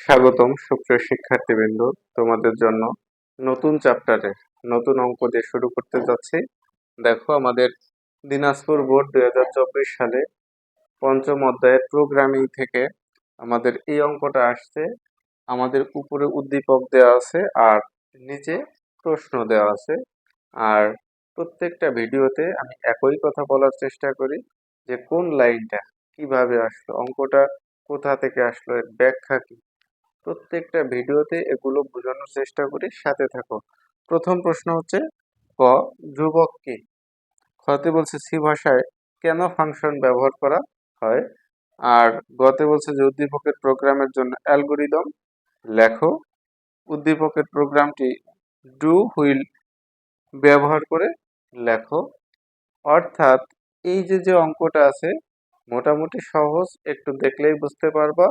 স্বাগতম সুপ্রিয় শিক্ষার্থীবৃন্দ। তোমাদের জন্য নতুন চ্যাপ্টারের নতুন অঙ্ক দিয়ে শুরু করতে যাচ্ছি। দেখো, আমাদের দিনাজপুর বোর্ড দু হাজার চব্বিশ সালে পঞ্চম অধ্যায়ের প্রোগ্রামিং থেকে আমাদের এই অঙ্কটা আসছে। আমাদের উপরে উদ্দীপক দেওয়া আছে আর নিচে প্রশ্ন দেওয়া আছে। আর প্রত্যেকটা ভিডিওতে আমি একই কথা বলার চেষ্টা করি যে কোন লাইনটা কীভাবে আসলো, অঙ্কটা কোথা থেকে আসলো, এর ব্যাখ্যা কি? প্রত্যেকটা ভিডিওতে এগুলো বোঝানোর চেষ্টা করি, সাথে থাকো। প্রথম প্রশ্ন হচ্ছে, ক, ধ্রুবক কি? খতে বলছে সি ভাষায় কেন ফাংশন ব্যবহার করা হয়? আর গতে বলছে যে উদ্দীপকের প্রোগ্রামের জন্য অ্যালগোরিদম। লেখো, উদ্দীপকের প্রোগ্রামটি ডু হুইল ব্যবহার করে লেখো। অর্থাৎ এই যে যে অঙ্কটা আছে, মোটামুটি সহজ, একটু দেখলেই বুঝতে পারবা।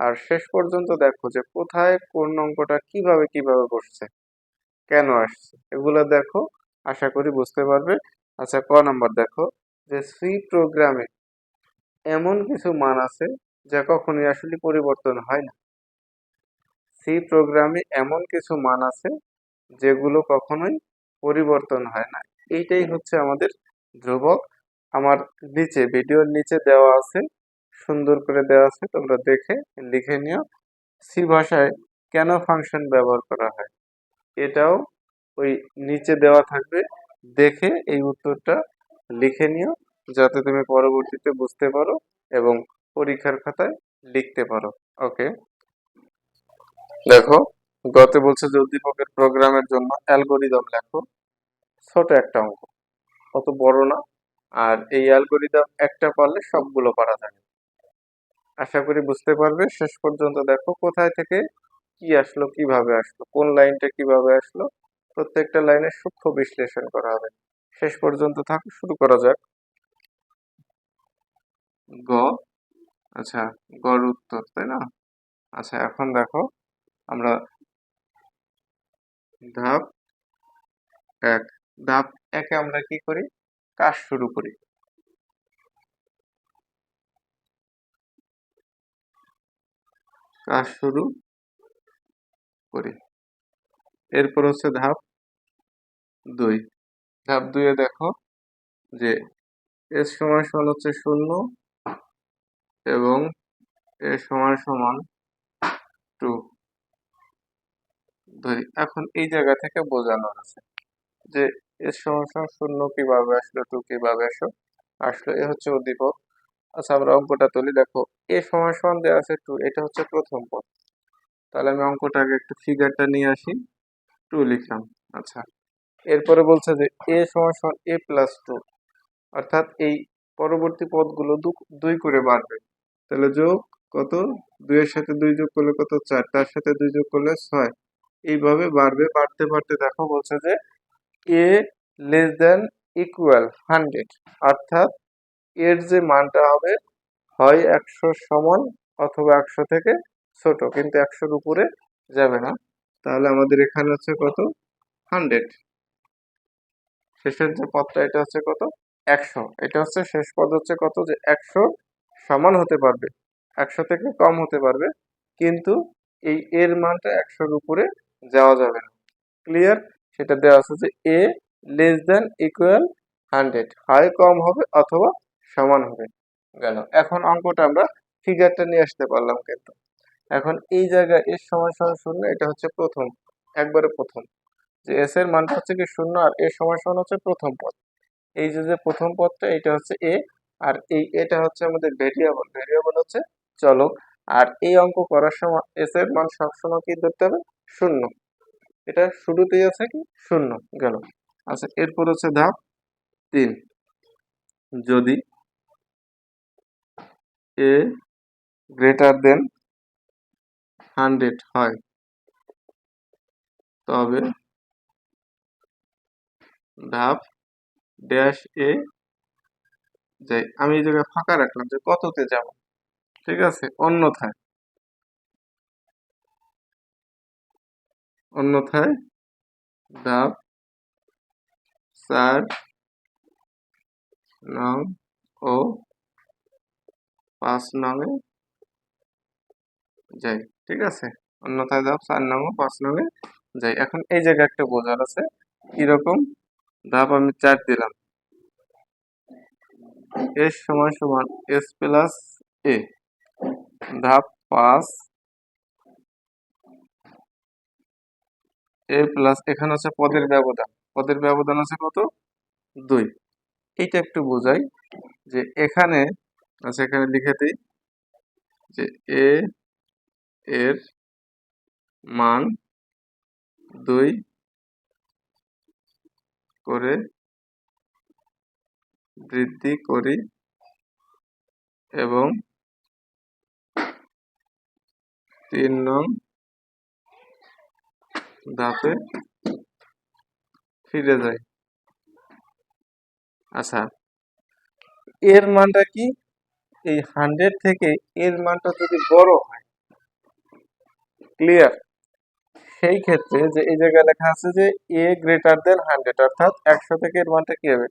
আর শেষ পর্যন্ত দেখো যে কোথায় কোন অঙ্কটা কীভাবে কীভাবে বসছে, কেন আসছে, এগুলো দেখো, আশা করি বুঝতে পারবে। আচ্ছা ক নাম্বার দেখো, যে সি প্রোগ্রামে এমন কিছু মান আছে যা কখনোই আসলে পরিবর্তন হয় না। সি প্রোগ্রামে এমন কিছু মান আছে যেগুলো কখনোই পরিবর্তন হয় না। এইটাই হচ্ছে আমাদের ধ্রুবক। আমার নিচে, ভিডিওর নিচে দেওয়া আছে সুন্দর করে দেওয়া আছে, তোমরা দেখে লিখে নিও। সি ভাষায় কেন ফাংশন ব্যবহার করা হয়? এটাও ওই নিচে দেওয়া থাকবে। দেখে এই উত্তরটা লিখে নিও, যাতে তুমি পরবর্তীতে বুঝতে পারো এবং পরীক্ষার খাতায় লিখতে পারো। ওকে দেখো, গতে বলছে যে উদ্দীপকের প্রোগ্রামের জন্য অ্যালগোরিদম লেখো। ছোট একটা অঙ্ক। অত বড় না। আর এই অ্যালগোরিদম একটা পারলে সবগুলো পারা যাবে আশা করি বুঝতে পারবে। শেষ পর্যন্ত দেখো কোথায় থেকে কি আসলো, কীভাবে আসলো, কোন লাইনটা কীভাবে আসলো, প্রত্যেকটা লাইনের সূক্ষ্ম বিশ্লেষণ করা হবে। শেষ পর্যন্ত থাকো, শুরু করা যাক। গ আচ্ছা গড় উত্তর, তাই না? আচ্ছা এখন দেখো আমরা ধাপ এক, ধাপ একে আমরা কি করি? কাজ শুরু করি। কাজ শুরু করি। এরপর হচ্ছে ধাপ দুই। ধাপ দুইয়ে দেখো যে এস সমান সমান হচ্ছে শূন্য এবং এ সমান সমান টু। ধরি, এখন এই জায়গা থেকে বোঝানো আছে যে এস সমান সমান শূন্য কীভাবে আসলো, টু কীভাবে আসলো আসলো এ হচ্ছে উদ্দীপক। আচ্ছা আমরা অঙ্কটা তুলি। দেখো এ সমান সমান দেওয়া আছে টু এটা হচ্ছে প্রথম পদ। তাহলে আমি অঙ্কটাকে একটু ফিগারটা নিয়ে আসি। টু লিখলাম আচ্ছা। এরপরে বলছে যে এ সমান সমান এ প্লাস টু অর্থাৎ এই পরবর্তী পদগুলো দুই করে বাড়বে। তাহলে যোগ কত? দুইয়ের সাথে দুই যোগ করলে কত? চার। তার সাথে দুই যোগ করলে ছয়। এইভাবে বাড়বে, বাড়তে বাড়তে দেখো বলছে যে A less than equal hundred অর্থাৎ এর যে মানটা হবে হয় একশো সমান অথবা একশো থেকে ছোট, কিন্তু একশোর উপরে যাবে না। তাহলে আমাদের এখানে হচ্ছে কত? হান্ড্রেড। শেষের যে পদটা, এটা হচ্ছে কত? একশো। এটা হচ্ছে শেষ পদ হচ্ছে কত? যে একশো সমান হতে পারবে। একশো থেকে কম হতে পারবে, কিন্তু এই এর মানটা একশোর উপরে যাওয়া যাবে না। ক্লিয়ার সেটা দেওয়া আছে যে A less than equal hundred হয় কম হবে অথবা সমান হবে। গেল এখন অঙ্কটা আমরা ফিগারটা নিয়ে আসতে পারলাম কিন্তু। এখন এই জায়গায় এর সমান সমান শূন্য, এটা হচ্ছে প্রথম, একবারে প্রথম। যে এস এর মানটা হচ্ছে কি শূন্য আর এর সমান সমান হচ্ছে প্রথম পদ। এই যে যে প্রথম পদটা, এটা হচ্ছে এ আর এই এটা হচ্ছে আমাদের ভেরিয়েবল ভেরিয়েবল হচ্ছে চলক। আর এই অঙ্ক করার সময় এস এর মান সবসময় কি ধরতে হবে? শূন্য। এটা শুরুতেই আছে কি? শূন্য। গেল। আচ্ছা এরপর হচ্ছে ধাপ তিন। যদি এ গ্রেটার দেন হান্ড্রেড হয়। তবে ধাপ ড্যাশ এ যাই, আমি এই জায়গায় ফাঁকা রাখলাম যে কততে যাব, ঠিক আছে? অন্যথায়। অন্যথায় ধাপ চার নং ও পাঁচ নঙে যাই, ঠিক আছে? অন্যথায় দাও চার নং পাঁচ নং এ যাই। এখন এই জায়গায় একটা বোঝার আছে। কীরকম? ধাপ আমি চার দিলাম। এস সমান সমান এস প্লাস এ। ধাপ পাঁচ। এ প্লাস, এখানে আছে পদের ব্যবধান। পদের ব্যবধান আছে কত? দুই। এইটা একটু বোঝাই যে এখানে আচ্ছা এখানে লিখে দিই যে এ এর মান দুই করে বৃদ্ধি করি এবং তিন নং ধাপে ফিরে যাই। আচ্ছা এর মানটা কি? এই হান্ড্রেড থেকে এর মানটা যদি বড় হয় ক্লিয়ার সেই ক্ষেত্রে যে এই জায়গায় লেখা আছে যে এ গ্রেটার দেন হান্ড্রেড অর্থাৎ একশো থেকে এর মানটা কি হবে?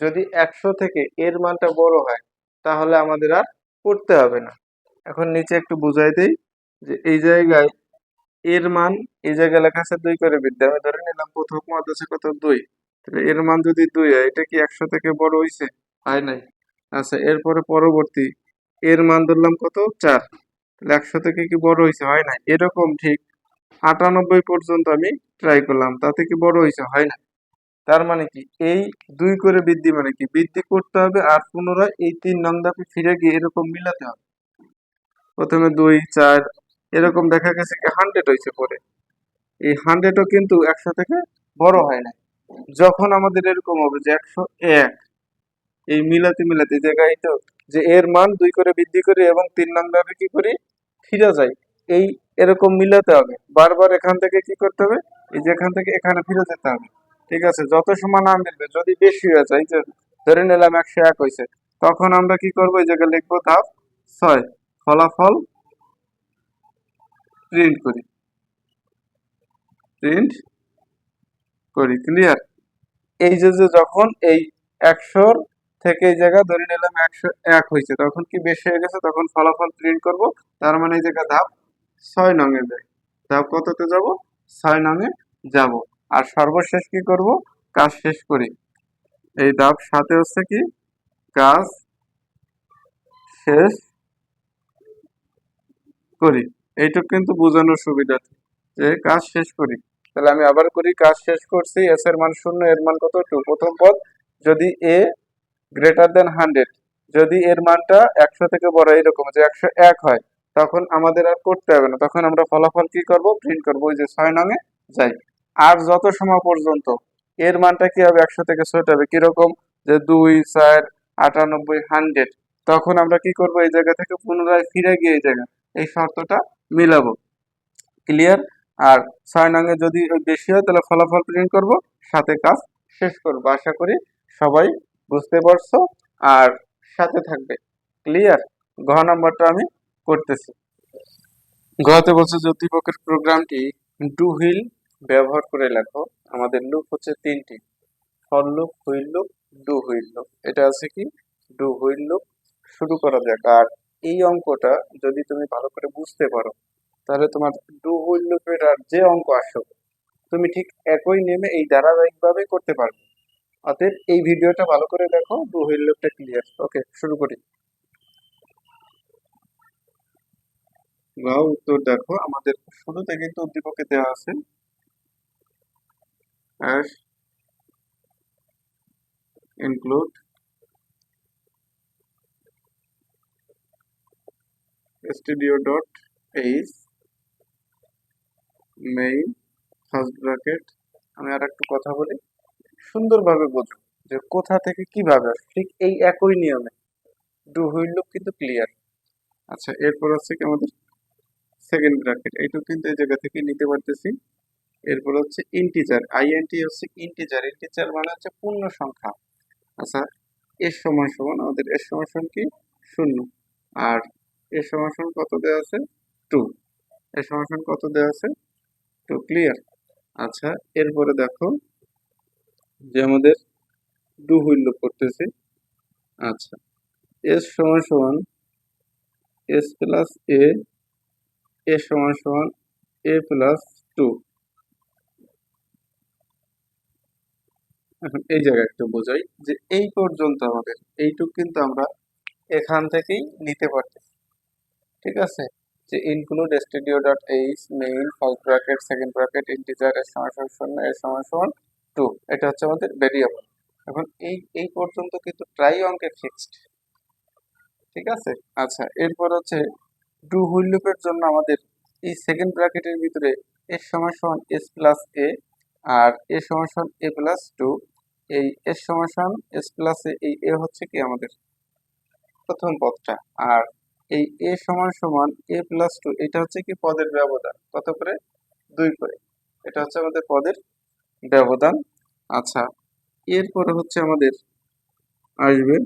যদি একশো থেকে এর মানটা বড় হয়, তাহলে আমাদের আর করতে হবে না। এখন নিচে একটু বুঝাই দেই যে এই জায়গায় এর মান, এই জায়গায় লেখা আছে দুই করে বৃদ্ধি। আমি ধরে নিলাম প্রথম পদ আছে কত? দুই। তাহলে এর মান যদি দুই হয়, এটা কি একশো থেকে বড় হয়েছে হয় নাই। আচ্ছা এরপরে পরবর্তী। এর মান ধরলাম কত? চার। তাহলে একশো থেকে কি বড় হয়েছে হয় না এরকম ঠিক আটানব্বই পর্যন্ত আমি ট্রাই করলাম। তাতে কি বড় হয়েছে হয় না তার মানে কি? এই দুই করে বৃদ্ধি মানে কি? বৃদ্ধি করতে হবে আর পুনরায় এই তিন নং ধাপে ফিরে গিয়ে এরকম মিলাতে হবে। প্রথমে দুই, চার, এরকম দেখা গেছে কি হান্ড্রেড হয়েছে পরে। এই হান্ড্রেডও কিন্তু একশো থেকে বড় হয় না যখন আমাদের এরকম হবে যে একশো এক এই মিলাতে মিলাতে জায়গায় তো, যে এর মান দুই করে বৃদ্ধি করি এবং তিন নং ধাপে কি করি? ফিরে যাই। এই এরকম মিলাতে হবে। বারবার এখান থেকে কি করতে হবে? এই যে এখান থেকে এখানে ফিরে যেতে হবে। ঠিক আছে? যত সময় না মিলবে, যদি বেশি হয়ে যায় যে ধরে নিলাম একশো এক হয়েছে, তখন আমরা কি করব? এই জায়গায় লিখব ধাপ ছয়। ফলাফল প্রিন্ট করি। প্রিন্ট করি। ক্লিয়ার এই যে যে যখন এই একশোর থেকে এই জায়গা ধরে নিলাম একশো এক হয়েছে। তখন কি বেশি হয়ে গেছে? তখন ফলাফল প্রিন্ট করব। তার মানে এই জায়গা ধাপ ছয় নঙে যায়। ধাপ কততে যাব? ছয় নঙে যাব। আর সর্বশেষ কি করব? কাজ শেষ করি। এই ধাপ সাথে হচ্ছে কি? কাজ শেষ করি। এইটুক কিন্তু বোঝানোর সুবিধা যে কাজ শেষ করি। তাহলে আমি আবার করি, কাজ শেষ করছি এস এর মান শূন্য, এর মান কত? টু প্রথম পদ যদি এ গ্রেটার দেন হান্ড্রেড যদি এর মানটা একশো থেকে বড় এরকম যে একশো এক হয়, তখন আমাদের আর করতে হবে না। তখন আমরা ফলাফল কি করব? প্রিন্ট করব, ওই যে ছয় নঙে যাই। আর যত সময় পর্যন্ত এর মানটা কি হবে, একশো থেকে ছোট হবে, কীরকম? যে দুই, চার, আটানব্বই হান্ড্রেড তখন আমরা কি করব? এই জায়গা থেকে পুনরায় ফিরে গিয়ে এই জায়গা, এই শর্তটা মিলাবো। ক্লিয়ার আর ছয় নঙে যদি বেশি হয়, তাহলে ফলাফল প্রিন্ট করব, সাথে কাজ শেষ করব। আশা করি সবাই বুঝতে পারছ? আর সাথে থাকবে। ক্লিয়ার ঘ নাম্বারটা আমি করতেছি। বলছে যে উদ্দীপকের প্রোগ্রামটি ডু হুইল ব্যবহার করে লেখো। আমাদের লুপ হচ্ছে তিনটি। For loop while loop do while loop এটা আছে কি? ডু হুইল লুপ শুরু করা যাক। আর এই অঙ্কটা যদি তুমি ভালো করে বুঝতে পারো, তাহলে তোমার ডু হুইল লুপের আর যে অঙ্ক আসো তুমি ঠিক একই নেমে এই ধারাবাহিকভাবে করতে পারবে। অতএব এই ভিডিওটা ভালো করে দেখো হুইল লুপটা ক্লিয়ার ওকে শুরু করি। গাও উত্তর দেখো, আমাদের শুরুতে কিন্তু উদ্দীপকে দেওয়া আছে। Hash include studio dot H main first bracket আমি আর একটু কথা বলি। সুন্দরভাবে বোঝো যে কোথা থেকে কীভাবে ঠিক এই একই নিয়মে। ডু হুইল লুপ কিন্তু ক্লিয়ার। আচ্ছা এরপর হচ্ছে কি আমাদের সেকেন্ড ব্র্যাকেট। এইটুকু কিন্তু এই জায়গা থেকে নিতে পারতেছি। এরপর হচ্ছে ইন্টিজার। আইএনটি হচ্ছে ইন্টিজার। ইন্টিজার মানে হচ্ছে পূর্ণ সংখ্যা। আচ্ছা এর সমান সমান আমাদের এর সমান সমান কি? শূন্য। আর এর সমান সমান কত দেওয়া আছে? টু। এর সমান সমান কত দেওয়া আছে? টু। ক্লিয়ার। আচ্ছা এরপরে দেখো যে আমাদের ডু হুইল করতেছি। আচ্ছা। এস সমান সমান এস প্লাস এ এ সমান সমান এ প্লাস টু। এখন এই জায়গায় একটু বোঝাই যে এই পর্যন্ত আমাদের এইটুক কিন্তু আমরা এখান থেকেই নিতে পারতেছি। ঠিক আছে? যে include studio dot H main first bracket second bracket integer এর সমান সমান, শূন্য, এর সমান সমান টু এটা হচ্ছে আমাদের ভেরিয়েবল এখন এই এই পর্যন্ত কিন্তু ট্রাই অঙ্কে ফিক্সড ঠিক আছে? আচ্ছা এরপর হচ্ছে ডু হুইল লুপের জন্য আমাদের এই সেকেন্ড ব্র্যাকেটের ভিতরে এর সমান সমান এস প্লাস এ আর এ সমান সমান এ প্লাস টু এই এর সমান সমান এস প্লাস এ এই এ হচ্ছে কি আমাদের প্রথম পদটা? আর এই এ সমান সমান এ প্লাস টু এটা হচ্ছে কি পদের ব্যবধান? কত করে? দুই করে। এটা হচ্ছে আমাদের পদের ব্যবধান। আচ্ছা এরপরে হচ্ছে আমাদের আসবে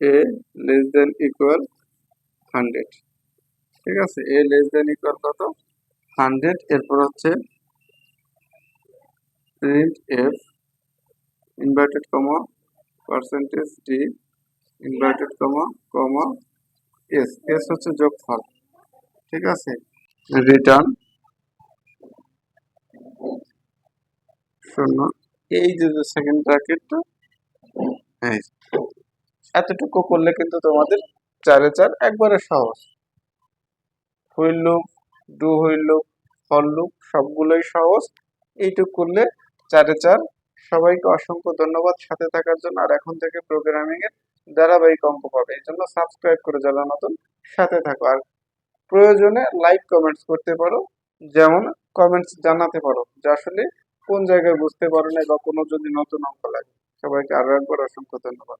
A less than equal hundred ঠিক আছে? এ লেস দেন ইকুয়াল কত? হান্ড্রেড এরপর হচ্ছে printf inverted comma percentage D inverted comma comma S S হচ্ছে যোগফল। ঠিক আছে? রিটার্ন শূন্য। এই যে সেকেন্ড ব্র্যাকেটটা এই এতটুকু করলে কিন্তু তোমাদের চারে চার একবারে সহজ। While loop do while loop for loop সবগুলোই সহজ। এইটুক করলে চারে চার। সবাইকে অসংখ্য ধন্যবাদ সাথে থাকার জন্য। আর এখন থেকে প্রোগ্রামিং এর ধারাবাহিক অঙ্ক পাবে। এই জন্য সাবস্ক্রাইব করে যারা নতুন, সাথে থাকো। আর প্রয়োজনে লাইক কমেন্টস করতে পারো, যেমন কমেন্টস জানাতে পারো, যে আসলে কোন জায়গায় বুঝতে পারো না বা কোনো যদি নতুন অঙ্ক লাগে। সবাইকে আরও একবার অসংখ্য ধন্যবাদ।